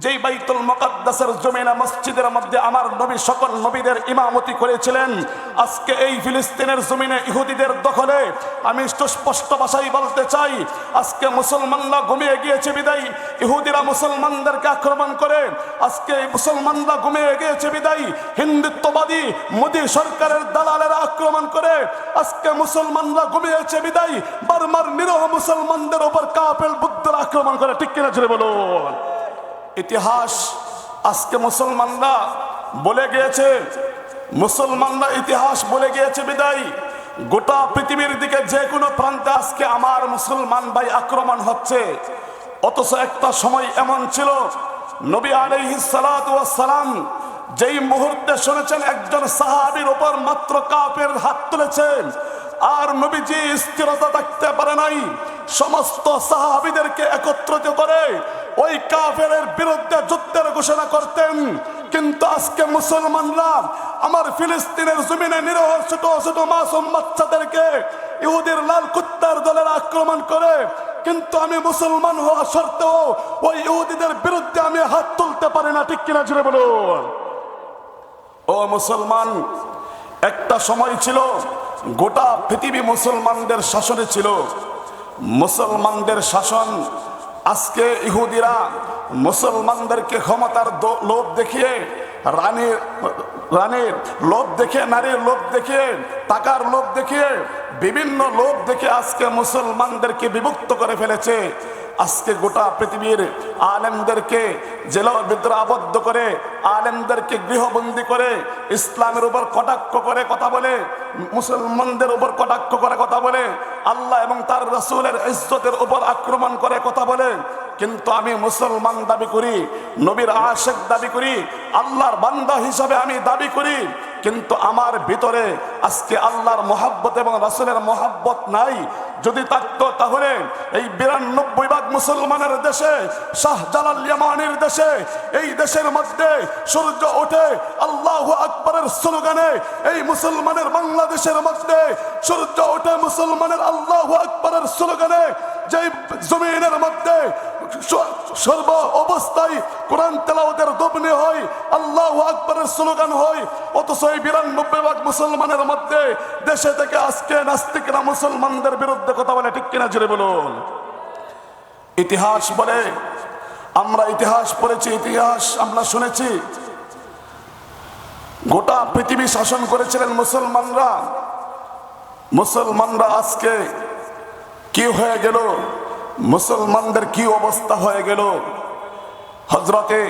যেই বাইতুল মুকাদ্দাসের জমিনা মসজিদের মধ্যে আমার নবী, সকল নবীদের ইমামতি করেছিলেন, আজকে এই ফিলিস্তিনের জমিনে ইহুদিদের দখলে আমি সুস্পষ্ট ভাষায় বলতে চাই, আজকে মুসলমানরা ঘুমিয়ে গিয়েছে বিদায়, ইহুদিরা মুসলমানদেরকে আক্রমণ করে, আজকে মুসলমানরা ঘুমিয়ে গিয়েছে বিদায়, হিন্দুত্ববাদী মোদী সরকারের দালালেরা আক্রমণ করে, আজকে মুসলমানরা ঘুমিয়েছে বিদায়, বারবার নিরহ মুসলমানদের ওপর কাপেল বুদ্ধরা আক্রমণ করে, ঠিক কিনা ছেড়ে বলুন। ইতিহাস আজকে মুসলমানরা বলে গিয়েছে, মুসলমানরা ইতিহাস বলে গিয়েছে বিদায়। গোটা পৃথিবীর দিকে যে কোনো প্রান্তে আজকে আমার মুসলমান ভাই আক্রমণ হচ্ছে। অথচ একটা সময় এমন ছিল, নবী সালাম যেই মুহূর্তে শুনেছেন একজন সাহাবীর ওপর মাত্র কাপের হাত তুলেছেন, আর নবীজি স্থিরতা থাকতে পারে নাই। সমস্ত সাহাবিদেরকে একত্রিত করে ওই কাফের বিরুদ্ধে যুদ্ধের ঘোষণা করতেন। কিন্তু আজকে মুসলমানরা আমার ফিলিস্তিনের জমিনে নিরহ ছোট ছোট মাসুম বাচ্চাদেরকে ইহুদির লাল কুত্তার দলের আক্রমণ করে। কিন্তু আমি মুসলমান হওয়া সত্ত্বেও ওই ইহুদিদের বিরুদ্ধে আমি হাত তুলতে পারি না। ঠিক কিনা জুড়ে বলুন। ও মুসলমান, একটা সময় ছিল, গোটা পৃথিবী মুসলমানদের শাসনে ছিল। মুসলমানদের শাসন আজকে ইহুদিরা মুসলমানদেরকে ক্ষমতার লোভ দেখিয়ে রানীর রানীর লোভ দেখে নারীর লোভ দেখিয়ে, টাকার লোভ দেখিয়ে, বিভিন্ন লোভ দেখে আজকে মুসলমানদেরকে বিভক্ত করে ফেলেছে। আজকে গোটা পৃথিবীর আলেমদেরকে জেলার ভিতরে আবদ্ধ করে, আলেমদেরকে গৃহবন্দী করে, ইসলামের উপর কটাক্ষ করে কথা বলে, মুসলমানদের উপর কটাক্ষ করে কথা বলে, আল্লাহ এবং তার রসুলের ইজ্জতের উপর আক্রমণ করে কথা বলে। কিন্তু আমি মুসলমান দাবি করি, নবীর আশেক দাবি করি, আল্লাহর বান্দা হিসাবে আমি দাবি করি। কিন্তু আমার ভিতরে আজকে আল্লাহর মোহাব্বত এবং রাসুলের মোহাব্বত নাই। যদি থাকতো তাহলে এই বিরানব্বই ভাগ মুসলমানের দেশে শাহজালাল ইয়ামানের দেশে, এই দেশের মধ্যে সূর্য ওঠে আল্লাহ আকবরের স্লোগানে, এই মুসলমানের বাংলাদেশের মধ্যে সূর্য ওঠে মুসলমানের আল্লাহ আকবরের স্লোগানে যে জমিনের মধ্যে সর্ব অবস্থায় কোরআন তেলাওয়াতের দবনি হয়, আল্লাহ আকবরের স্লোগান হয়, অথচ এই বিরানব্বই ভাগ মুসলমানের মধ্যে দেশে থেকে আজকে নাস্তিকরা মুসলমানদের বিরুদ্ধে কথা বলে, ঠিক কিনা জুড়ে বলুন? ইতিহাস বলে, আমরা ইতিহাস পড়েছি, ইতিহাস আমরা শুনেছি। গোটা পৃথিবী শাসন করেছিলেন মুসলমানরা। মুসলমানরা আজকে কি হয়ে গেল? মুসলমানদের কি অবস্থা হয়ে গেল? হজরতে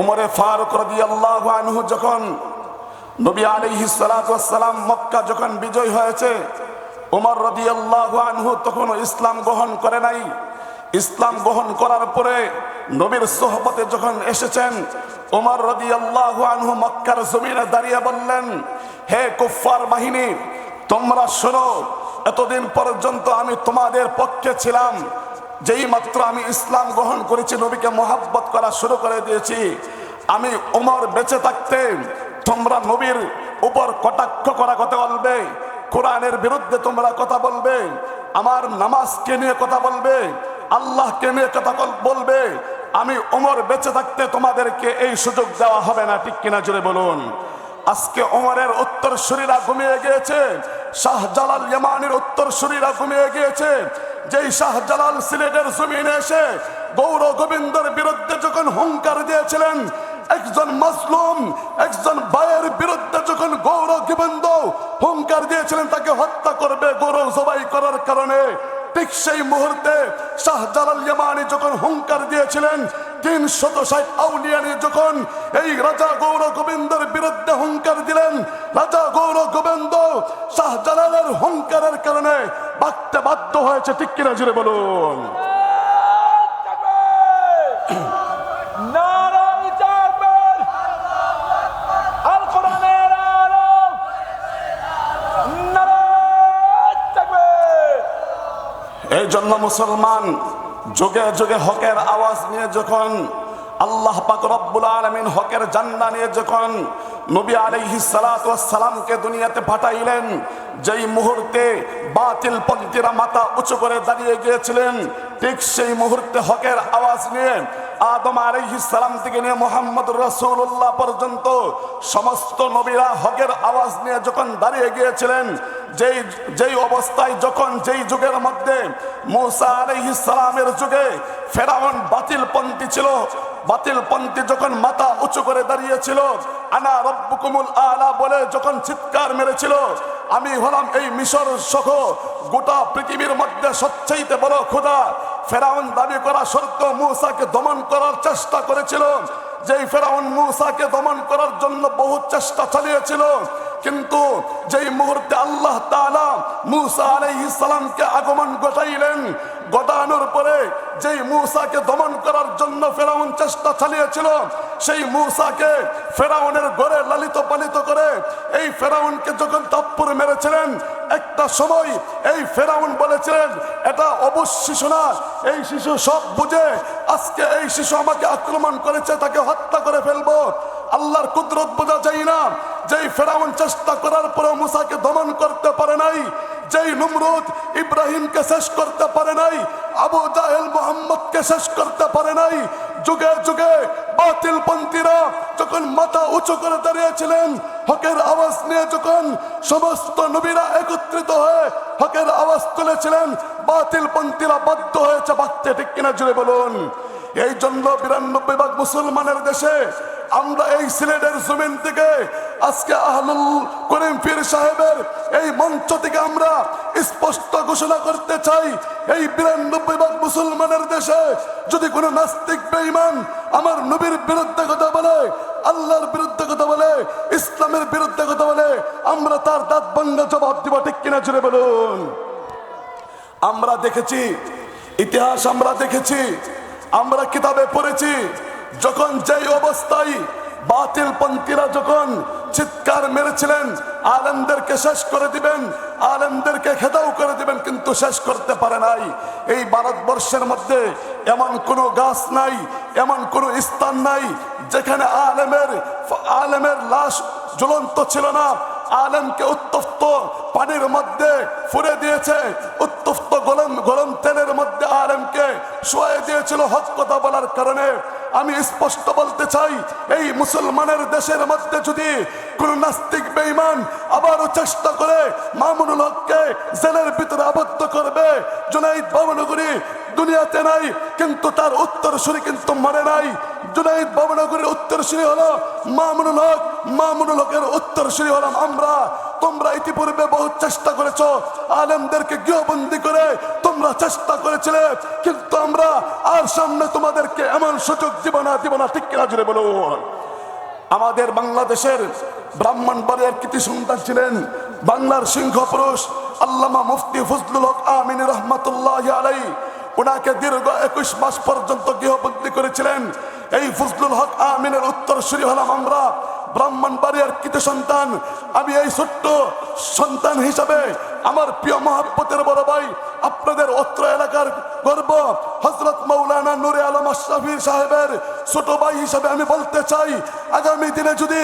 উমরে ফারুক রদি আল্লাহ আনহু যখন নবী আলিহি সালাম মক্কা যখন বিজয় হয়েছে, উমর রদি আল্লাহ আনহু তখন ইসলাম গ্রহণ করে নাই। ইসলাম গ্রহণ করার পরে নবীর সোহবতে যখন এসেছেন, উমর রদি আল্লাহ আনহু মক্কার জমিনে দাঁড়িয়ে বললেন, হে কুফার বাহিনী, তোমরা শোনো, এতদিন পর্যন্ত আমি তোমাদের পক্ষে ছিলাম যেই মাত্র আমি ইসলাম গ্রহণ করেছি, নবীকে মোহাব্বত করা শুরু করে দিয়েছি। আমি ওমর বেঁচে থাকতে তোমরা নবীর উপর কটাক্ষ করা কথা বলবে, কোরআনের বিরুদ্ধে তোমরা কথা বলবে, আমার নামাজকে নিয়ে কথা বলবে, আল্লাহকে নিয়ে কথা বলবে। আমি ওমর বেঁচে থাকতে তোমাদেরকে এই সুযোগ দেওয়া হবে না, ঠিক কিনা জুড়ে বলুন। আজকে ওমরের উত্তর শরীরা ঘুমিয়ে গিয়েছে, শাহজালাল ইয়ামানের উত্তর শরীরা ঘুমিয়ে গিয়েছে যেই শাহজালাল সিলেটের জমিনে এসে গৌর গোবিন্দর বিরুদ্ধে যখন হুঙ্কার দিয়েছিলেন, একজন মাসলুম, একজন ভাইয়ের বিরুদ্ধে যখন গৌর গোবিন্দ হুঙ্কার দিয়েছিলেন, তাকে হত্যা করবে গৌরব জবাই করার কারণে, ঠিক সেই মুহূর্তে শাহজালাল ইয়ামানি যখন হুঙ্কার দিয়েছিলেন তিন শত ষাট আউলিয়ানি যখন এই রাজা গৌর গোবিন্দর বিরুদ্ধে হুঙ্কার দিলেন, রাজা গৌর গোবিন্দ শাহজালালের হুঙ্কারের কারণে বাঁকতে বাধ্য হয়েছে ঠিক কিনা জুড়ে বলুন? এই জন্য মুসলমান যুগে যুগে হকের আওয়াজ নিয়ে যখন আল্লাহ পাক রব্বুল আলমিন হকের জান্না নিয়ে যখন নবী আলাইহি সালামকে দুনিয়াতে পাঠাইলেন। যেই মুহূর্তে বাতিল পন্থীরা মাথা উঁচু করে দাঁড়িয়ে গিয়েছিলেন, ঠিক সেই মুহূর্তে হকের আওয়াজ নিয়ে আদম সালাম থেকে নিয়ে মোহাম্মদ রসুল্লাহ পর্যন্ত সমস্ত নবীরা হকের আওয়াজ নিয়ে যখন দাঁড়িয়ে গিয়েছিলেন, যেই যেই অবস্থায় যখন যেই যুগের মধ্যে মুসা আলাইহিস সালামের যুগে ফেরাউন বাতিল পন্থী ছিল বাতিল পন্থী যখন মাথা উঁচু করে দাঁড়িয়েছিল, আনা রব্বুকুমুল আলা বলে যখন চিৎকার মেরেছিল, আমি হলাম এই মিশর সহ গোটা পৃথিবীর মধ্যে সবচাইতে বড় খোদা। ফেরাউন দাবি করা সত্য মূসাকে দমন করার চেষ্টা করেছিল। যেই ফেরাউন মূসাকে দমন করার জন্য বহু চেষ্টা চালিয়েছিল, কিন্তু যেই মুহূর্তে আল্লাহ তাআলা মূসা আলাইহিস সালামকে আগমন ঘটাইলেন ঘটানোর পরে যেই মূসাকে দমন করার জন্য ফেরাউন চেষ্টা চালিয়েছিল, সেই মূসাকে ফেরাউনের গড়ে লালিত পালিত করে এই ফেরাউনকে যখন তাপ্পুর মেরেছিলেন, একটা সময় এই ফেরাউন বলেছিলেন, এটা অবশ্য শিশু না এই শিশু সব বুঝে, আজকে এই শিশু আমাকে আক্রমণ করেছে, তাকে হত্যা করে ফেলব। আল্লাহর কুদরত বোঝা যায় না যেই ফেরাউন চেষ্টা করার পরে মুসাকে দমন করতে পারে নাই, যেই নমরুদ ইব্রাহিমকে শেষ করতে পারে নাই, আবু জাহেল মোহাম্মদকে শেষ করতে পারে নাই, যুগে যুগে বাতিল পন্থীরা যখন মাথা উঁচু করে দাঁড়িয়েছিলেন, হকের আওয়াজ নিয়ে যখন সমস্ত নবীরা একত্রিত হয়ে হকের আওয়াজ তুলেছিলেন বাতিল পন্থীরা বাধ্য হয়েছে বাচ্চা ঠিক কিনা জুড়ে বলুন? এই জন্য বিরানব্বই ভাগ মুসলমানের দেশে আমরা এই সিলেটের জমিন থেকে আজকে আহলুল করিম পীর সাহেবের এই মঞ্চ থেকে আমরা স্পষ্ট ঘোষণা করতে চাই, এই বিরানব্বই ভাগ মুসলমানের দেশে যদি কোনো নাস্তিক বেঈমান আমার নবীর বিরুদ্ধে কথা বলে, আল্লাহর বিরুদ্ধে কথা বলে, ইসলামের বিরুদ্ধে কথা বলে, আমরা তার দাঁত ভাঙ্গা জবাব দিব ঠিক কিনা জুড়ে বলুন। আমরা দেখেছি, ইতিহাস আমরা দেখেছি, আমরা কিতাবে পড়েছি যখন যেই অবস্থায় বাতিল পন্থীরা যখন চিৎকার মেরেছিলেন, আলেমদেরকে শেষ করে দিবেন, আলেমদেরকে খেদাও করে দিবেন, কিন্তু শেষ করতে পারে নাই। এই ভারতবর্ষের মধ্যে এমন কোনো গাছ নাই, এমন কোনো স্থান নাই, যেখানে আলেমের আলেমের লাশ জ্বলন্ত ছিল না। আলেমকে উত্তপ্ত পানির মধ্যে ফুরে দিয়েছে, উত্তপ্ত গরম গরম তেলের মধ্যে আলেমকে শোয়ে দিয়েছিল হক কথা বলার কারণে। আমি স্পষ্ট বলতে চাই, এই মুসলমানের দেশের মধ্যে যদি কোন নাস্তিক বেঈমান আবারও চেষ্টা করে মামুনুল হককে জেলের ভিতরে আবদ্ধ করবে, জুনাইদ বাবনগরী দুনিয়াতে নাই, কিন্তু তার উত্তর উত্তরসূরি কিন্তু মরে নাই জুনাইদ বাবনগরীর উত্তরসূরি হলো মামুনুল হক। মামুনুল হকের উত্তরসূরি হলাম আমরা। তোমরা ইতিপূর্বে বহু চেষ্টা করেছ, আলেমদেরকে গৃহবন্দী করে তোমরা চেষ্টা করেছিলে, কিন্তু আমরা আর সামনে তোমাদেরকে এমন সুযোগ দিব না দিব না, ঠিক কিনা জুড়ে বলুন। আমাদের বাংলাদেশের ব্রাহ্মণ ব্রাহ্মণবাড়িয়ার কৃতি সন্তান ছিলেন বাংলার সিংহ পুরুষ আল্লামা মুফতি ফজলুল হক আমিন রহমতুল্লাহ আলাই ওনাকে দীর্ঘ একুশ মাস পর্যন্ত গৃহবন্দী করেছিলেন। এই ফজলুল হক আমিনের উত্তরসূরি হলাম আমরা। ব্রাহ্মণবাড়িয়ার কৃতি সন্তান। আমি এই ছোট্ট সন্তান হিসাবে আমার প্রিয় মহাব্বতের বড় ভাই, আপনাদের অত্র এলাকার গর্ব হজরত মৌলানা নুরে আলম আশরাফি সাহেবের ছোট ভাই হিসাবে আমি বলতে চাই, আগামী দিনে যদি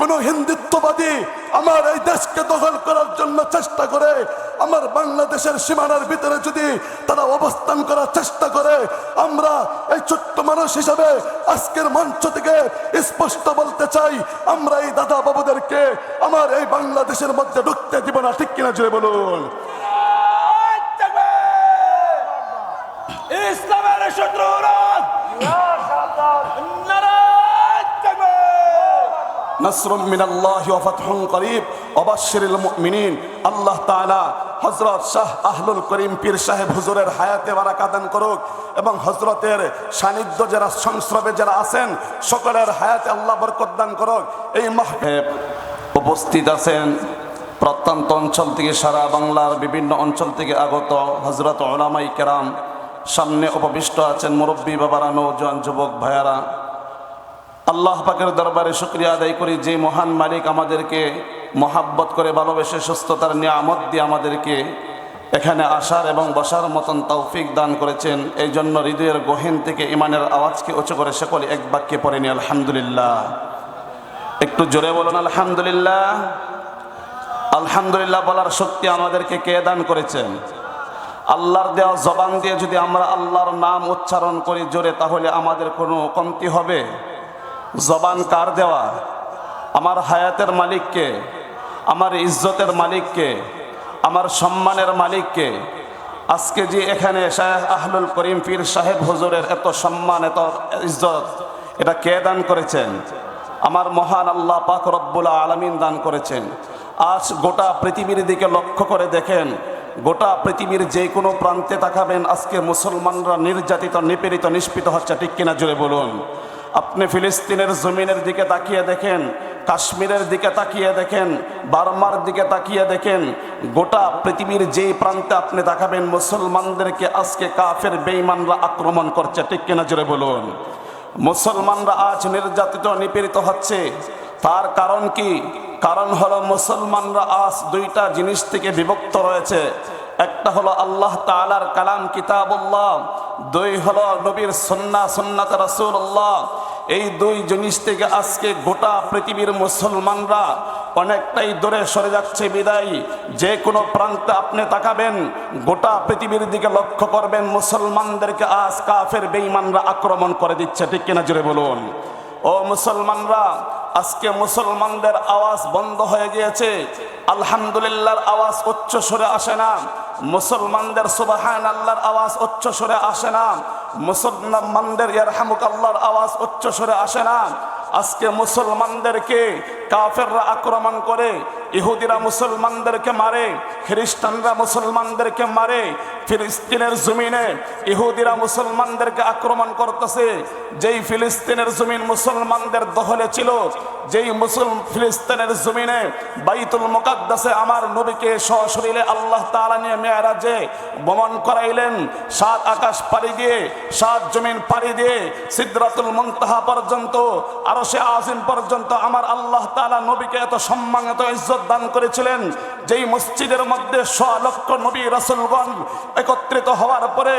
কোনো হিন্দুত্ববাদী আমার এই দেশকে দখল করার জন্য চেষ্টা করে, আমার বাংলাদেশের সীমানার ভিতরে যদি তারা অবস্থান করার চেষ্টা করে, আমরা এই ছোট্ট মানুষ হিসাবে আজকের মঞ্চ থেকে স্পষ্ট বলতে চাই আমরা এই দাদা বাবুদেরকে আমার এই বাংলাদেশের মধ্যে ঢুকতে দিব না ঠিক কিনা জুড়ে বলুন? ইসলামের শত্রুরা নসরুম মিনাল্লাহি ওয়া ফাতহুন করিব। অবাশশিরুল মুমিনিন। আল্লাহ তাআলা হযরত শাহ আহলুল করিম পীর সাহেব হুজুরের হায়াতে বারাকা দান করুক এবং হজরতের সান্নিধ্য যারা সংস্রবে যারা আছেন, সকলের হায়াতে আল্লাহ বরকত দান করুক। এই মাহ উপস্থিত আছেন প্রত্যন্ত অঞ্চল থেকে সারা বাংলার বিভিন্ন অঞ্চল থেকে আগত হজরত ওলামাই কেরাম। সামনে উপবিষ্ট আছেন মুরব্বী বাবারা নৌজওয়ান যুবক ভাইয়ারা। আল্লাহ পাকের দরবারে শুক্রিয়া আদায় করি যে মহান মালিক আমাদেরকে মহাব্বত করে ভালোবেসে সুস্থতার নিয়ামত দিয়ে আমাদেরকে এখানে আসার এবং বসার মতন তৌফিক দান করেছেন। এই জন্য হৃদয়ের গহীন থেকে ইমানের আওয়াজকে উঁচু করে সকলে এক বাক্যে পড়েনি আলহামদুলিল্লাহ। একটু জোরে বলুন, আলহামদুলিল্লাহ। আলহামদুলিল্লাহ বলার শক্তি আমাদেরকে কে দান করেছেন? আল্লাহর দেওয়া জবান দিয়ে যদি আমরা আল্লাহর নাম উচ্চারণ করি জোরে, তাহলে আমাদের কোনো কমতি হবে? জবান কার দেওয়া? আমার হায়াতের মালিককে। আমার ইজ্জতের মালিককে, আমার সম্মানের মালিককে, আজকে যে এখানে শাহ আহলুল করিম পীর সাহেব হুজুরের এত সম্মান, এত ইজ্জত, এটা কে দান করেছেন? আমার মহান আল্লাহ পাক রব্বুল আলমিন দান করেছেন। আজ গোটা পৃথিবীর দিকে লক্ষ্য করে দেখেন, গোটা পৃথিবীর যে কোনো প্রান্তে তাকাবেন, আজকে মুসলমানরা নির্যাতিত, নিপীড়িত, নিষ্পিত হচ্ছে, ঠিক কিনা জুড়ে বলুন? আপনি ফিলিস্তিনের জমিনের দিকে তাকিয়ে দেখেন কাশ্মীরের দিকে তাকিয়ে দেখেন, বার্মার দিকে তাকিয়ে দেখেন, গোটা পৃথিবীর যেই প্রান্তে আপনি তাকাবেন, মুসলমানদেরকে আজকে কাফের বেঈমানরা আক্রমণ করছে। ঠিক কিনা জুড়ে বলুন? মুসলমানরা আজ নির্যাতিত, নিপীড়িত হচ্ছে। তার কারণ কি? কারণ হলো মুসলমানরা আজ দুইটা জিনিস থেকে বিভক্ত রয়েছে। একটা হলো আল্লাহ তাআলার কালাম কিতাবুল্লাহ, দুই হলো নবীর সন্না সন্নাত রাসূলুল্লাহ এই দুই জিনিস থেকে আজকে গোটা পৃথিবীর মুসলমানরা অনেকটাই দূরে সরে যাচ্ছে বিদায়। যে কোনো প্রান্তে আপনি তাকাবেন, গোটা পৃথিবীর দিকে লক্ষ্য করবেন, মুসলমানদেরকে আজ কাফের বেঈমানরা আক্রমণ করে দিচ্ছে। ঠিক কিনা জুড়ে বলুন? ও মুসলমানরা আজকে মুসলমানদের আওয়াজ বন্ধ হয়ে গিয়েছে। আলহামদুলিল্লাহর আওয়াজ উচ্চ সুরে আসে না। মুসলমানদের সুবাহান আল্লাহর আওয়াজ উচ্চ সুরে আসে না। মুসলমানদের ইয়ারহামুক আল্লাহর আওয়াজ উচ্চ সুরে আসে না। আজকে মুসলমানদেরকে কাফেররা আক্রমণ করে, ইহুদিরা মুসলমানদেরকে মারে, খ্রিস্টানরা মুসলমানদেরকে মারে, ফিলিস্তিনের জমিনে ইহুদিরা মুসলমানদেরকে আক্রমণ করতেছে। যেই ফিলিস্তিনের জমিন মুসলমানদের দখলে ছিল, যেই মুসল ফিলিস্তিনের জমিনে বাইতুল মুকাদ্দাসে আমার নবীকে সশরীরে আল্লাহ তাআলা নিয়ে মেয়ারাজে ভ্রমণ করাইলেন। সাত আকাশ পাড়ি দিয়ে, সাত জমিন পাড়ি দিয়ে সিদ্রাতুল মুনতাহা পর্যন্ত আরও সে আজিম পর্যন্ত আমার আল্লাহ তাআলা নবীকে এত সম্মান, এত ইজ্জত দান করেছিলেন যেই মসজিদের মধ্যে শ নবী রাসূলগণ একত্রিত হওয়ার পরে